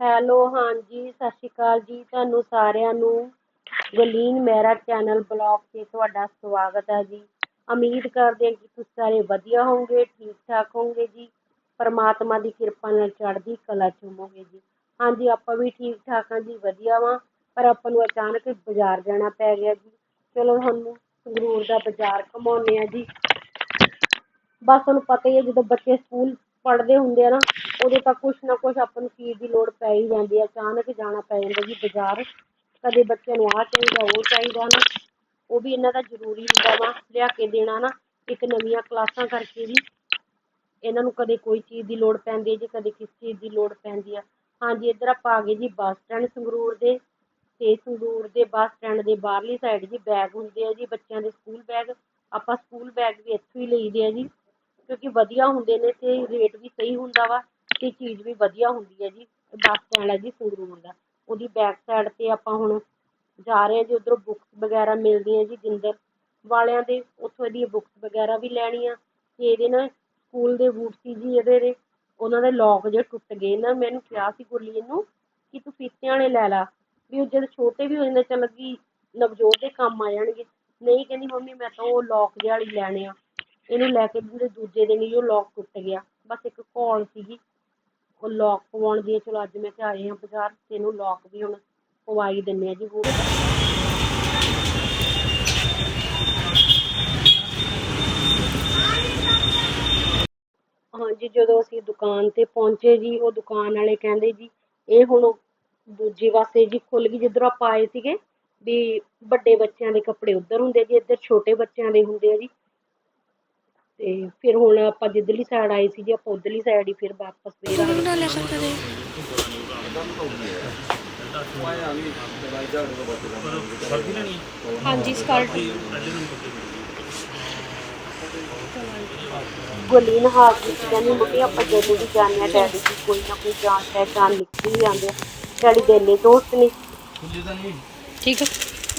Hello ਹਾਂਜੀ, ਸਤਿ ਸ਼੍ਰੀ ਅਕਾਲ ਜੀ, ਤੁਹਾਨੂੰ ਸਾਰਿਆਂ ਨੂੰ ਗੁਰਲੀਨ ਮਹਿਰਾ ਚੈਨਲ ਬਲੌਗ 'ਤੇ ਤੁਹਾਡਾ ਸਵਾਗਤ ਹੈ ਜੀ। ਉਮੀਦ ਕਰਦੇ ਹਾਂ ਕਿ ਤੁਸੀਂ ਸਾਰੇ ਵਧੀਆ ਹੋਵੋਗੇ ਠੀਕ ਠਾਕ ਹੋਵੋਗੇ ਜੀ। ਪਰਮਾਤਮਾ ਦੀ ਕਿਰਪਾ ਨਾਲ ਚੜ੍ਹਦੀ ਕਲਾ 'ਚ ਹੋਵੋਗੇ ਜੀ। ਹਾਂਜੀ, ਆਪਾਂ ਵੀ ਠੀਕ ਠਾਕ ਹਾਂ ਜੀ, ਵਧੀਆ ਵਾਂ, ਪਰ ਆਪਾਂ ਨੂੰ ਅਚਾਨਕ ਬਾਜ਼ਾਰ ਜਾਣਾ ਪੈ ਗਿਆ ਜੀ। ਚਲੋ ਤੁਹਾਨੂੰ ਸੰਗਰੂਰ ਦਾ ਬਾਜ਼ਾਰ ਘੁਮਾਉਂਦੇ ਹਾਂ ਜੀ। ਬਸ ਤੁਹਾਨੂੰ ਪਤਾ ਹੀ ਹੈ, ਜਦੋਂ ਬੱਚੇ ਸਕੂਲ ਪੜ੍ਹਦੇ ਹੁੰਦੇ ਆ ਨਾ, ਉਦੋਂ ਤਾਂ ਕੁਛ ਨਾ ਕੁਛ ਆਪਾਂ ਨੂੰ ਚੀਜ਼ ਦੀ ਲੋੜ ਪੈ ਹੀ ਜਾਂਦੀ ਹੈ ਅਚਾਨਕ ਜਾਣਾ ਪੈ ਜਾਂਦਾ ਜੀ ਬਾਜ਼ਾਰ। ਕਦੇ ਬੱਚਿਆਂ ਨੂੰ ਆਹ ਚਾਹੀਦਾ, ਉਹ ਚਾਹੀਦਾ ਨਾ। ਉਹ ਵੀ ਇਹਨਾਂ ਦਾ ਜ਼ਰੂਰੀ ਹੁੰਦਾ ਵਾ, ਲਿਆ ਕੇ ਦੇਣਾ ਨਾ, ਇੱਕ ਨਵੀਆਂ ਕਲਾਸਾਂ ਕਰਕੇ ਜੀ ਇਹਨਾਂ ਨੂੰ ਕਦੇ ਕੋਈ ਚੀਜ਼ ਦੀ ਲੋੜ ਪੈਂਦੀ ਹੈ ਜੀ, ਕਦੇ ਕਿਸ ਚੀਜ਼ ਦੀ ਲੋੜ ਪੈਂਦੀ ਆ। ਹਾਂਜੀ ਇੱਧਰ ਆਪਾਂ ਆ ਗਏ ਜੀ ਬੱਸ ਸਟੈਂਡ ਸੰਗਰੂਰ ਦੇ। ਤੇ ਸੰਗਰੂਰ ਦੇ ਬੱਸ ਸਟੈਂਡ ਦੇ ਬਾਹਰਲੀ ਸਾਈਡ ਜੀ ਬੈਗ ਹੁੰਦੇ ਆ ਜੀ, ਬੱਚਿਆਂ ਦੇ ਸਕੂਲ ਬੈਗ। ਆਪਾਂ ਸਕੂਲ ਬੈਗ ਵੀ ਇੱਥੋਂ ਹੀ ਲਈਦੇ ਆ ਜੀ। ਕਿਉਂਕਿ ਵਧੀਆ ਹੁੰਦੇ ਨੇ ਤੇ ਰੇਟ ਵੀ ਸਹੀ ਹੁੰਦਾ ਵਾ ਤੇ ਚੀਜ਼ ਵੀ ਵਧੀਆ ਹੁੰਦੀ ਹੈ ਜੀ ਬੱਸ ਸਟੈਂਡ ਹੈ ਜੀ ਸੰਗਰੂਰ ਦਾ। ਉਹਦੀ ਬੈਕ ਸਾਈਡ ਤੇ ਆਪਾਂ ਹੁਣ ਜਾ ਰਹੇ ਜੀ, ਉੱਧਰੋਂ ਬੁੱਕਸ ਵਗੈਰਾ ਮਿਲਦੀਆਂ ਜੀ ਜਿੰਦਰ ਵਾਲਿਆਂ ਦੇ, ਉੱਥੋਂ ਇਹਦੀਆਂ ਬੁੱਕਸ ਵਗੈਰਾ ਵੀ ਲੈਣੀਆਂ। ਤੇ ਇਹਦੇ ਨਾ ਸਕੂਲ ਦੇ ਬੂਟ ਸੀ ਜੀ ਇਹਦੇ ਦੇ, ਉਹਨਾਂ ਦੇ ਲੋਕ ਜਿਹੇ ਟੁੱਟ ਗਏ ਨਾ। ਮੈਨੂੰ ਕਿਹਾ ਸੀ ਗੁਰਲੀਨ ਨੂੰ ਕਿ ਤੂੰ ਫੀਤਿਆਂ ਵਾਲੇ ਲੈ ਲਾ, ਵੀ ਉਹ ਜਦੋਂ ਛੋਟੇ ਵੀ ਹੋ ਜਾਂਦੇ, ਚੱਲ ਕਿ ਨਵਜੋਤ ਦੇ ਕੰਮ ਆ ਜਾਣਗੇ। ਨਹੀਂ, ਕਹਿੰਦੀ ਮੰਮੀ ਮੈਂ ਤਾਂ ਉਹ ਲੋਕ ਜਿਹੇ ਵਾਲੀ ਲੈਣੇ ਆ। ਇਹਨੂੰ ਲੈ ਕੇ ਜਿਹੜੇ ਦੂਜੇ ਦਿਨ ਹੀ ਉਹ ਲੋਕ ਟੁੱਟ ਗਿਆ। ਬਸ ਇੱਕ ਘੋਲ ਸੀਗੀ। ਉਹ ਲੋਕ ਪਵਾਉਣ ਦੀ, ਚਲੋ ਅੱਜ ਮੈਂ ਕਿਹਾ ਆਏ ਹਾਂ ਬਾਜ਼ਾਰ, ਤੇ ਇਹਨੂੰ ਲੋਕ ਵੀ ਹੁਣ ਪਵਾਈ ਹੀ ਦਿੰਨੇ ਆ ਜੀ, ਹੋਰ। ਹਾਂਜੀ, ਜਦੋਂ ਅਸੀਂ ਦੁਕਾਨ ਤੇ ਪਹੁੰਚੇ ਜੀ, ਉਹ ਦੁਕਾਨ ਵਾਲੇ ਕਹਿੰਦੇ ਜੀ, ਇਹ ਹੁਣ ਦੂਜੇ ਪਾਸੇ ਜੀ ਖੁੱਲ ਗਈ, ਜਿੱਧਰੋਂ ਆਪਾਂ ਆਏ ਸੀਗੇ, ਵੀ ਵੱਡੇ ਬੱਚਿਆਂ ਦੇ ਕੱਪੜੇ ਉੱਧਰ ਹੁੰਦੇ ਜੀ, ਇੱਧਰ ਛੋਟੇ ਬੱਚਿਆਂ ਦੇ ਹੁੰਦੇ ਆ ਜੀ। ਤੇ ਫਿਰ ਹੁਣ ਆਪਾਂ ਜਿੱਧਰਲੀ ਸਾਈਡ ਆਏ ਸੀ ਜੀ ਆਪਾਂ ਉਧਰਲੀ ਸਾਈਡ ਹੀ ਫਿਰ ਵਾਪਸ ਫੇਰ ਆ ਗਏ ਹਾਂਜੀ ਸਕਾਲਟ ਗੁਲੀਨ ਹਾਕ ਵਿੱਚ ਕਹਿੰਦੀ ਮੰਮੀ ਆਪਾਂ ਜਦੋਂ ਵੀ ਜਾਂਦੇ ਡੈਡੀ ਦੀ ਕੋਈ ਨਾ ਕੋਈ ਜਾਣ ਪਹਿਚਾਣ ਨਿਕਲ ਹੀ ਆਉਂਦੇ ਆ ਨੇ ਦੋਸਤ ਨੇ। ਠੀਕ ਹੈ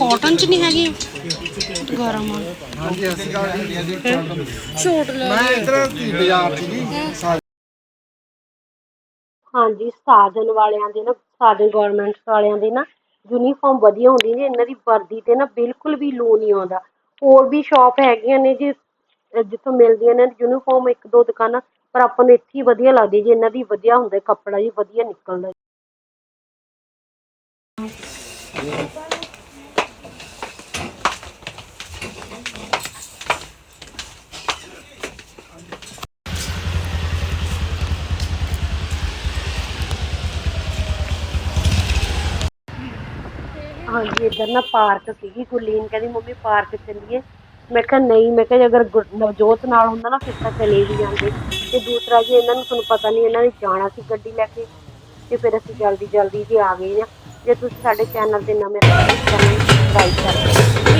ਕਾਟਨ ਚ ਨਹੀਂ ਹੈਗੀ? ਗਰਮ ਆ। ਹਾਂਜੀ ਅਸੀਂ ਗੱਲ ਛੋਟ ਲੈ ਮੈਂ ਇਧਰ ਬਾਜ਼ਾਰ ਚ ਜੀ ਹਾਂਜੀ ਸਾਜਨ ਵਾਲਿਆਂ ਦੇ ਨਾ ਸਾਜਨ ਗਵਰਨਮੈਂਟ ਵਾਲਿਆਂ ਦੇ ਨਾ ਯੂਨੀਫਾਰਮ ਵਧੀਆ ਹੁੰਦੀ ਨੇ ਇਹਨਾਂ ਦੀ ਵਰਦੀ ਤੇ ਨਾ ਬਿਲਕੁਲ ਵੀ ਲੂ ਨਹੀਂ ਆਉਂਦਾ। ਹੋਰ ਵੀ ਸ਼ਾਪ ਹੈਗੀਆਂ ਨੇ ਜੀ ਜਿੱਥੋਂ ਮਿਲਦੀਆਂ ਨੇ ਯੂਨੀਫਾਰਮ ਇੱਕ ਦੋ ਦੁਕਾਨਾਂ ਪਰ ਆਪਾਂ ਨੂੰ ਇੱਥੇ ਹੀ ਵਧੀਆ ਲੱਗਦੀ ਜੀ ਇਹਨਾਂ ਦੀ ਵਧੀਆ ਹੁੰਦਾ ਕੱਪੜਾ ਜੀ ਵਧੀਆ ਨਿਕਲਦਾ ਹਾਂਜੀ, ਇੱਧਰ ਨਾ ਪਾਰਕ ਸੀਗੀ ਗੁਰਲੀਨ, ਕਹਿੰਦੀ ਮੰਮੀ ਪਾਰਕ ਚੱਲੀਏ। ਮੈਂ ਕਿਹਾ ਨਹੀਂ, ਮੈਂ ਕਿਹਾ ਜੇ ਅਗਰ ਗੁਰ- ਨਵਜੋਤ ਨਾਲ ਹੁੰਦਾ ਨਾ, ਫਿਰ ਤਾਂ ਚਲੇ ਵੀ ਜਾਂਦੇ। ਤੇ ਦੂਸਰਾ ਜੀ, ਇਹਨਾਂ ਨੂੰ ਤੁਹਾਨੂੰ ਪਤਾ ਨਹੀਂ, ਇਹਨਾਂ ਨੇ ਜਾਣਾ ਸੀ ਗੱਡੀ ਲੈ ਕੇ। ਤੇ ਫਿਰ ਅਸੀਂ ਜਲਦੀ ਜਲਦੀ ਜੀ ਆ ਗਏ ਆ। ਜੇ ਤੁਸੀਂ ਸਾਡੇ ਚੈਨਲ ਤੇ ਨਵੇਂ ਹੋ, ਤਾਂ ਸਬਸਕ੍ਰਾਈਬ ਕਰ ਦਿਓ।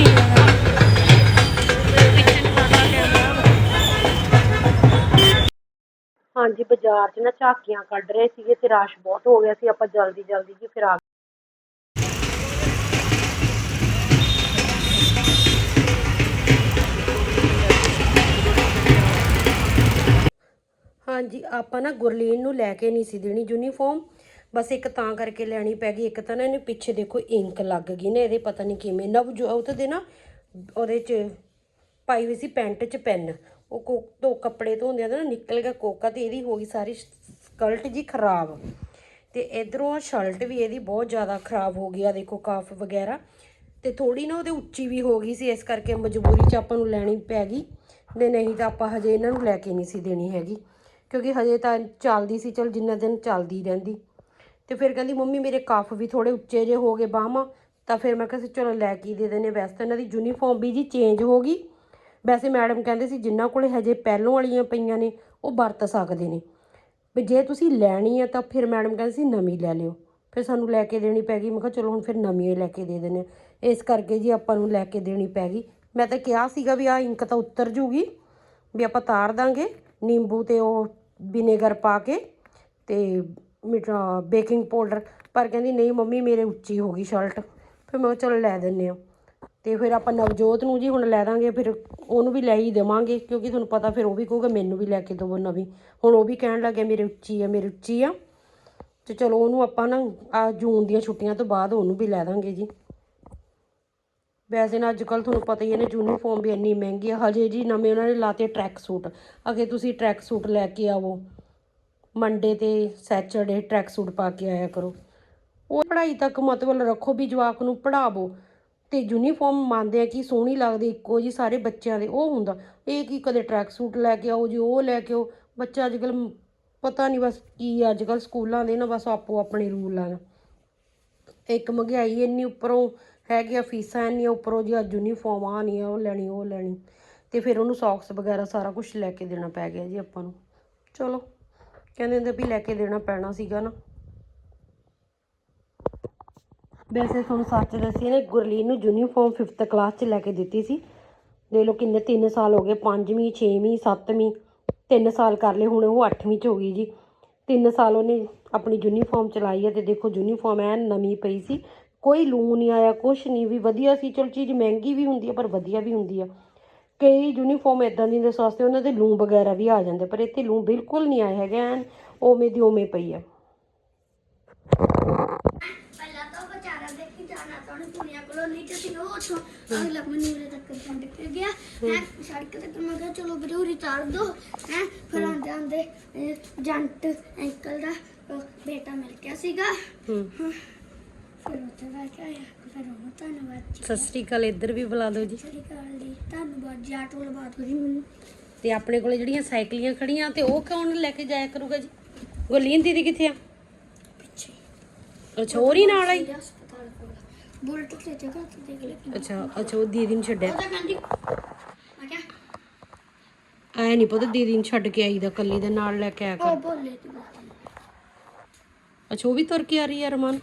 ਹਾਂਜੀ, ਬਾਜ਼ਾਰ 'ਚ ਨਾ ਝਾਕੀਆਂ ਕੱਢ ਰਹੇ ਸੀਗੇ ਤੇ ਰਸ਼ ਬਹੁਤ ਹੋ ਗਿਆ ਸੀ। ਆਪਾਂ ਜਲਦੀ ਜਲਦੀ ਜੀ ਫਿਰ ਆ ਹਾਂਜੀ, ਆਪਾਂ ਨਾ ਗੁਰਲੀਨ ਨੂੰ ਲੈ ਕੇ ਨਹੀਂ ਸੀ ਦੇਣੀ ਯੂਨੀਫਾਰਮ ਬਸ ਇੱਕ ਤਾਂ ਕਰਕੇ ਲੈਣੀ ਪੈ ਗਈ, ਇੱਕ ਤਾਂ ਨਾ ਇਹਨੇ ਪਿੱਛੇ ਦੇਖੋ ਇੰਕ ਲੱਗ ਗਈ ਨਾ ਇਹਦੇ, ਪਤਾ ਨਹੀਂ ਕਿਵੇਂ। ਨਵਜੋਤ ਦੇ ਨਾ ਉਹਦੇ 'ਚ ਪਾਈ ਹੋਈ ਸੀ ਪੈਂਟ 'ਚ ਪੈਨ। ਉਹ ਕੋ ਧੋ ਕੱਪੜੇ ਧੋਂਦਿਆਂ ਆ ਨਾ ਨਿਕਲ ਗਿਆ ਕੋਕਾ ਤੇ ਇਹਦੀ ਹੋ ਗਈ ਸਾਰੀ ਸਕਲਟ ਜੀ ਖਰਾਬ। ਤੇ ਇਧਰੋਂ ਸ਼ਰਟ ਵੀ ਇਹਦੀ ਬਹੁਤ ਜ਼ਿਆਦਾ ਖਰਾਬ ਹੋ ਗਈ, ਆ ਦੇਖੋ ਕਾਫ ਵਗੈਰਾ। ਤੇ ਥੋੜੀ ਨਾ ਉਹਦੇ ਉੱਚੀ ਵੀ ਹੋ ਗਈ ਸੀ, ਇਸ ਕਰਕੇ ਮਜਬੂਰੀ 'ਚ ਆਪਾਂ ਨੂੰ ਲੈਣੀ ਪੈ ਗਈ। ਤੇ ਨਹੀਂ ਤਾਂ ਆਪਾਂ ਹਜੇ ਇਹਨਾਂ ਨੂੰ ਲੈ ਕੇ ਨਹੀਂ ਸੀ ਦੇਣੀ ਹੈਗੀ। ਕਿਉਂਕਿ ਹਜੇ ਤਾਂ ਚੱਲਦੀ ਸੀ, ਚਲ ਜਿੰਨਾ ਦਿਨ ਚੱਲਦੀ ਰਹਿੰਦੀ। ਤੇ ਫਿਰ ਕਹਿੰਦੀ, ਮੰਮੀ, ਮੇਰੇ ਕੱਫ ਵੀ ਥੋੜੇ ਉੱਚੇ ਜੇ ਹੋ ਗਏ ਬਾਹਾਂ। ਤਾਂ ਫਿਰ ਮੈਂ ਕਿਹਾ ਸੀ, ਚਲੋ ਲੈ ਕੇ ਹੀ ਦੇ ਦਿੰਦੇ ਵੈਸੇ ਤਾਂ ਇਹਨਾਂ ਦੀ ਯੂਨੀਫਾਰਮ ਵੀ ਜੀ ਚੇਂਜ ਹੋ ਗਈ। ਵੈਸੇ ਮੈਡਮ ਕਹਿੰਦੇ ਸੀ ਜਿਨ੍ਹਾਂ ਕੋਲੇ ਹਜੇ ਪਹਿਲੋਂ ਵਾਲੀਆਂ ਪਈਆਂ ਨੇ, ਉਹ ਵਰਤ ਸਕਦੇ ਨੇ। ਵੀ ਜੇ ਤੁਸੀਂ ਲੈਣੀ ਆ, ਤਾਂ ਫਿਰ ਮੈਡਮ ਕਹਿੰਦੇ ਸੀ, ਨਵੀਂ ਲੈ ਲਿਓ। ਫਿਰ ਸਾਨੂੰ ਲੈ ਕੇ ਦੇਣੀ ਪੈ ਗਈ। ਮੈਂ ਕਿਹਾ, ਚਲੋ ਹੁਣ ਫਿਰ ਨਵੀਂ ਲੈ ਕੇ ਦੇ ਦਿੰਦੇ ਹਾਂ। ਇਸ ਕਰਕੇ ਜੀ ਆਪਾਂ ਨੂੰ ਲੈ ਕੇ ਦੇਣੀ ਪੈ ਗਈ। ਮੈਂ ਤਾਂ ਕਿਹਾ ਸੀਗਾ ਵੀ ਆ ਇੰਕ ਤਾਂ ਉਤਰ ਜੂਗੀ, ਵੀ ਆਪਾਂ ਤਾਰ ਦਾਂਗੇ। ਨਿੰਬੂ ਤੇ ਉਹ ਵਿਨੇਗਰ ਪਾ ਕੇ ਤੇ ਮਿਠਾ ਬੇਕਿੰਗ ਪਾਊਡਰ। ਪਰ ਕਹਿੰਦੀ, ਨਹੀਂ ਮੰਮੀ, ਮੇਰੇ ਉੱਚੀ ਹੋ ਗਈ ਸ਼ਰਟ। ਫਿਰ ਮੈਂ ਕਿਹਾ, ਚਲੋ ਲੈ ਦਿੰਨੇ ਆ। ਤੇ ਫਿਰ ਆਪਾਂ ਨਵਜੋਤ ਨੂੰ ਜੀ ਹੁਣ ਲੈ ਦਾਂਗੇ, ਫਿਰ ਉਹਨੂੰ ਵੀ ਲੈ ਹੀ ਦੇਵਾਂਗੇ, ਕਿਉਂਕਿ ਤੁਹਾਨੂੰ ਪਤਾ ਫਿਰ ਉਹ ਵੀ ਕਹੂਗਾ, ਮੈਨੂੰ ਵੀ ਲੈ ਕੇ ਦਿਓ ਨਵੀਂ। ਹੁਣ ਉਹ ਵੀ ਕਹਿਣ ਲੱਗਿਆ ਮੇਰੇ ਉੱਚੀ ਆ, ਮੇਰੇ ਉੱਚੀ ਆ। ਤੇ ਚਲੋ ਉਹਨੂੰ ਆਪਾਂ ਨਾ, ਆ ਜੂਨ ਦੀਆਂ ਛੁੱਟੀਆਂ ਤੋਂ ਬਾਅਦ ਉਹਨੂੰ ਵੀ ਲੈ ਦਾਂਗੇ ਜੀ। ਵੈਸੇ ਨਾ ਅੱਜ ਕੱਲ ਤੁਹਾਨੂੰ ਪਤਾ ਹੀ ਹੈ ਨਾ ਯੂਨੀਫਾਰਮ ਵੀ ਇੰਨੀ ਮਹਿੰਗੀ ਆ। ਹਜੇ ਜੀ ਨਵੇਂ ਉਹਨਾਂ ਨੇ ਲਾਤੇ ਟਰੈਕ ਸੂਟ ਅਗੇ ਤੁਸੀਂ ਟਰੈਕ ਸੂਟ ਲੈ ਕੇ ਆਵੋ। ਮੰਡੇ ਤੇ ਸੈਚਰਡੇ ਟਰੈਕ ਸੂਟ ਪਾ ਕੇ ਆਇਆ ਕਰੋ। ਉਹ ਪੜ੍ਹਾਈ ਤੱਕ ਮਤਲਬ ਰੱਖੋ ਵੀ ਜਵਾਕ ਨੂੰ ਪੜ੍ਹਾਵੋ। ਤੇ ਯੂਨੀਫਾਰਮ ਮੰਨਦੇ ਆ ਕਿ ਸੋਹਣੀ ਲੱਗਦੀ, ਇੱਕੋ ਜੀ ਸਾਰੇ ਬੱਚਿਆਂ ਦੇ, ਉਹ ਹੁੰਦਾ। ਇਹ ਕੀ ਕਦੇ ਟਰੈਕ ਸੂਟ ਲੈ ਕੇ ਆਓ, ਜੀ ਉਹ ਲੈ ਕੇ ਆਓ। ਬੱਚਾ ਅੱਜ ਕੱਲ ਪਤਾ ਨਹੀਂ ਬਸ ਕੀ ਅੱਜ ਕੱਲ ਸਕੂਲਾਂ ਦੇ ਨਾ ਬਸ ਆਪੋ ਆਪਣੇ ਰੂਲ ਆ ਇੱਕ ਮਹਿੰਗਾਈ ਇੰਨੀ ਉੱਪਰੋਂ ਹੈਗੀਆਂ ਫੀਸਾਂ ਇੰਨੀਆਂ ਉੱਪਰੋਂ ਜੀ ਅੱਜ ਯੂਨੀਫਾਰਮ ਆ ਨਹੀਂ ਉਹ ਲੈਣੀ ਉਹ ਲੈਣੀ। ਤੇ ਫਿਰ ਉਹਨੂੰ ਸੌਕਸ ਵਗੈਰਾ ਸਾਰਾ ਕੁਝ ਲੈ ਕੇ ਦੇਣਾ ਪੈ ਗਿਆ ਜੀ ਆਪਾਂ ਨੂੰ। ਚਲੋ, ਕਹਿੰਦੇ ਹੁੰਦੇ ਵੀ ਲੈ ਕੇ ਦੇਣਾ ਪੈਣਾ ਸੀਗਾ ਨਾ। ਵੈਸੇ ਤੁਹਾਨੂੰ ਸੱਚ ਦੱਸੀਏ ਨਾ, ਗੁਰਲੀਨ ਨੂੰ ਯੂਨੀਫਾਰਮ 5th ਕਲਾਸ 'ਚ ਲੈ ਕੇ ਦਿੱਤੀ ਸੀ। ਦੇਖ ਲਓ ਕਿੰਨੇ 3 ਸਾਲ ਹੋ ਗਏ 5ਵੀਂ 6ਵੀਂ 7ਵੀਂ 3 ਸਾਲ ਕਰ ਲਏ, ਹੁਣ ਉਹ 8ਵੀਂ 'ਚ ਹੋ ਗਈ ਜੀ। 3 ਸਾਲ ਉਹਨੇ ਆਪਣੀ ਯੂਨੀਫਾਰਮ ਚਲਾਈ ਹੈ ਤੇ ਦੇਖੋ ਯੂਨੀਫਾਰਮ ਐਨ ਨਵੀਂ ਪਈ ਸੀ। ਕੋਈ ਲੂ ਨਹੀਂ ਆਇਆ ਕੁਛ ਨਹੀਂ ਵੀ ਵਧੀਆ ਸੀ ਚਲ ਚੀਜ਼ ਮਹਿੰਗੀ ਵੀ ਹੁੰਦੀ ਹੈ ਪਰ ਵਧੀਆ ਵੀ ਹੁੰਦੀ ਆ। ਕਈ ਯੂਨੀਫਾਰਮ ਇਦਾਂ ਦੀ ਦੇ ਸਸਤੇ ਉਹਨਾਂ ਦੇ ਲੂ ਵਗੈਰਾ ਵੀ ਆ ਜਾਂਦੇ ਪਰ ਇੱਥੇ ਲੂ ਬਿਲਕੁਲ ਨਹੀਂ ਆਏ ਹੈਗੇ ਐਨ ਉਵੇਂ ਦੀ ਉਵੇਂ ਪਈ ਆ। ਪਹਿਲਾਂ ਤਾਂ ਉਹ ਵਿਚਾਰਾ ਦੇਖੀ ਜਾਣਾ ਤਾਂ ਉਹਨੇ ਕੁੜੀਆਂ ਕੋਲੋਂ ਨਹੀਂ ਤੇ ਸੀ ਉਹ ਉੱਥੋਂ ਅਗਲਾ ਮੈਨੂੰ ਉਰੇ ਤੱਕ ਛੱਡ ਕੇ ਗਿਆ ਹੈ ਸੜਕ ਤੇ ਮੈਂ ਕਿਹਾ ਚਲੋ ਵੀਰੇ ਉਰੀ ਤਾਰ ਦੋ ਹੈ ਫਿਰ ਆਂਦੇ ਆਂਦੇ ਅਹ, ਜੰਟ ਅੰਕਲ ਦਾ ਅਹ, ਬੇਟਾ ਮਿਲ ਗਿਆ ਸੀਗਾ। ਹੂੰ। ਫਿਰ ਉੱਥੇ ਬੈ ਕੇ ਆਇਆ ਫਿਰ ਉਹਨੂੰ ਧੰਨਵਾਦ ਜੀ। ਸਤਿ ਸ੍ਰੀ ਅਕਾਲ ਇੱਧਰ ਵੀ ਬੁਲਾ ਦਿਓ ਜੀ। ਸਤਿ ਸ਼੍ਰੀ ਅਕਾਲ ਜੀ ਧੰਨਵਾਦ ਜੀ ਆਟੋ ਲਵਾ ਦਿਓ ਜੀ ਮੈਨੂੰ। ਤੇ ਆਪਣੇ ਕੋਲੇ ਜਿਹੜੀਆਂ ਸਾਈਕਲੀਆਂ ਖੜੀਆਂ ਤੇ ਉਹ ਕੌਣ ਲੈ ਕੇ ਜਾਇਆ ਕਰੂਗਾ ਜੀ? ਗੁਰਲੀਨ ਦੀਦੀ ਕਿੱਥੇ ਆ? ਪਿੱਛੇ। ਅੱਛਾ ਹੋਰ ਹੀ ਨਾਲ ਆਈ? ਮੇਰੇ ਹਸਪਤਾਲ ਕੋਲ ਬੁਲਟ ਤੇ ਜਗ੍ਹਾ ਤੇ ਦੇਖ ਲੈ ਅੱਛਾ ਅੱਛਾ ਉਹ ਦੀਦੀ ਨੂੰ ਛੱਡਿਆ। ਉਹਦਾ ਕਹਿੰਦੀ ਮੈਂ ਕਿਹਾ ਐ ਨਹੀਂ ਪਤਾ ਦੀਦੀ ਨੂੰ ਛੱਡ ਕੇ ਆਈ ਦਾ ਕੱਲੀ ਦੇ ਨਾਲ ਲੈ ਕੇ ਆਇਆ ਉਹ ਕਰ ਬੋਲੇ ਤੂੰ। ਅੱਛਾ ਉਹ ਵੀ ਤੁਰ ਕੇ ਆ ਰਹੀ ਹੈ ਰਮਨ?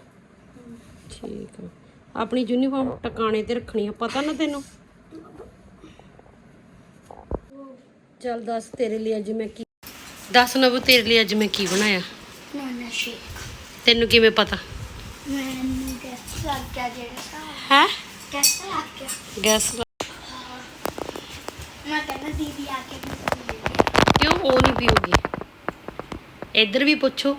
ਠੀਕ ਆ। ਆਪਣੀ ਯੂਨੀਫਾਰਮ ਟਿਕਾਣੇ ਤੇ ਰੱਖਣੀ ਆ ਪਤਾ ਨਾ ਤੈਨੂੰ? ਚੱਲ ਦੱਸ ਤੇਰੇ ਲਈ ਅੱਜ ਮੈਂ ਕੀ ਦੱਸ ਨਵ ਤੇਰੇ ਲਈ ਅੱਜ ਮੈਂ ਕੀ ਬਣਾਇਆ? Banana shake. ਤੈਨੂੰ ਕਿਵੇਂ ਪਤਾ? ਮੈਨੂੰ ਗੈਸ ਲੱਗ ਗਿਆ ਜਿਹੜਾ ਸਾ ਹੈ? ਗੈਸ ਲੱਗ ਗਿਆ। ਗੈਸ ਮੈਂ ਕਹਿੰਦਾ ਦੀਦੀ ਆ ਕੇ ਮੈਨੂੰ ਦੇ ਦੇ ਕਿਉਂ? ਉਹ ਨਹੀਂ ਪੀਊਗੀ। ਇੱਧਰ ਵੀ ਪੁੱਛੋ।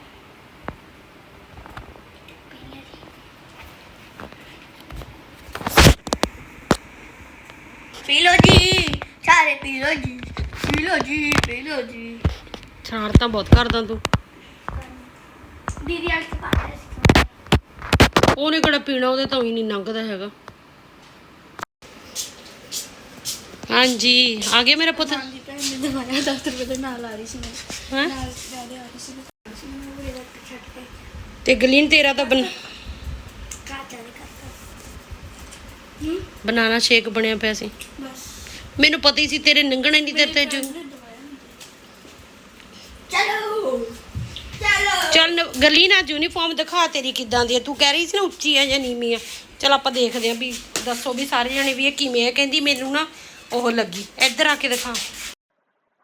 ਪੀ ਲੋ ਜੀ ਸਾਰੇ ਪੀ ਲੋ ਜੀ ਪੀ ਲੋ ਜੀ ਪੀ ਲੋ ਜੀ ਛਾੜ ਤਾਂ ਬਹੁਤ ਕਰਦਾ ਤੂੰ। ਦੀਦੀ ਅੱਜ ਪਾ ਰਹੇ ਸੀ ਉਹਨੇ ਕਿਹੜਾ ਪੀਣਾ ਉਹਦੇ ਤਾਂ ਹੀ ਨਹੀਂ ਲੰਘਦਾ ਹੈਗਾ। ਹਾਂਜੀ ਆ ਗਿਆ ਮੇਰਾ ਪੁੱਤ। ਹਾਂਜੀ ਭੈਣ ਨੇ ਦਵਾਇਆ 10 ਰੁਪਏ ਦੇ ਨਾਲ ਆ ਰਹੀ ਸੀ ਮੈਂ। ਨਾਲ ਆ ਰਹੀ ਤੇ ਗਲੀਨ ਤੇਰਾ ਤਾਂ ਬਨ ਬਨਾਨਾ ਸ਼ੇਕ ਬਣਿਆ ਪਿਆ ਸੀ। ਬਸ। ਮੈਨੂੰ ਪਤਾ ਹੀ ਸੀ ਤੇਰੇ ਨੰਗਣੇ ਨਹੀਂ ਤੇਰੇ ਤੇ ਜੋ ਚਲੋ। ਚਲੋ। ਚੱਲ ਨ- ਯੂਨੀਫਾਰਮ ਦਿਖਾ ਤੇਰੀ ਕਿੱਦਾਂ ਦੀ ਹੈ ਤੂੰ ਕਹਿ ਰਹੀ ਸੀ ਨਾ ਉੱਚੀ ਆ ਜਾਂ ਨੀਵੀਂ ਆ। ਚਲ ਆਪਾਂ ਦੇਖਦੇ ਆਂ ਵੀ ਦੱਸੋ ਵੀ ਸਾਰੇ ਜਣੇ ਵੀ ਇਹ ਕਿਵੇਂ ਹੈ ਕਹਿੰਦੀ ਮੈਨੂੰ ਨਾ ਉਹ ਲੱਗੀ। ਇੱਧਰ ਆ ਕੇ ਦਿਖਾ।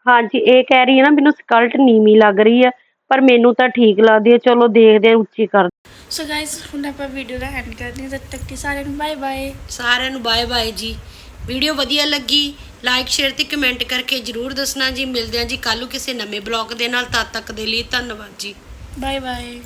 ਹਾਂਜੀ ਇਹ ਕਹਿ ਰਹੀ ਹੈ ਨਾ ਮੈਨੂੰ ਸਕਲਟ ਨੀਵੀਂ ਲੱਗ ਰਹੀ ਹੈ ਪਰ ਮੈਨੂੰ ਤਾਂ ਠੀਕ ਲੱਗਦੀ ਹੈ ਚਲੋ ਦੇਖਦੇ ਆਂ ਉੱਚੀ ਕਰ ਸੋ ਗਾਇਸ ਹੁਣ ਆਪਾਂ ਵੀਡੀਓ ਦਾ ਐਂਡ ਕਰਦੇ ਹਾਂ। ਤਦ ਤੱਕ ਕਿ ਸਾਰਿਆਂ ਨੂੰ ਬਾਏ ਬਾਏ ਸਾਰਿਆਂ ਨੂੰ ਬਾਏ ਬਾਏ ਜੀ। ਵੀਡੀਓ ਵਧੀਆ ਲੱਗੀ ਲਾਈਕ ਸ਼ੇਅਰ ਤੇ ਕਮੈਂਟ ਕਰਕੇ ਜਰੂਰ ਦੱਸਣਾ ਜੀ। ਮਿਲਦੇ ਆਂ ਜੀ ਕੱਲ੍ਹ ਨੂੰ ਕਿਸੇ ਨਵੇਂ ਬਲੌਗ ਦੇ ਨਾਲ। ਤਦ ਤੱਕ ਦੇ ਲਈ ਧੰਨਵਾਦ ਜੀ। Bye bye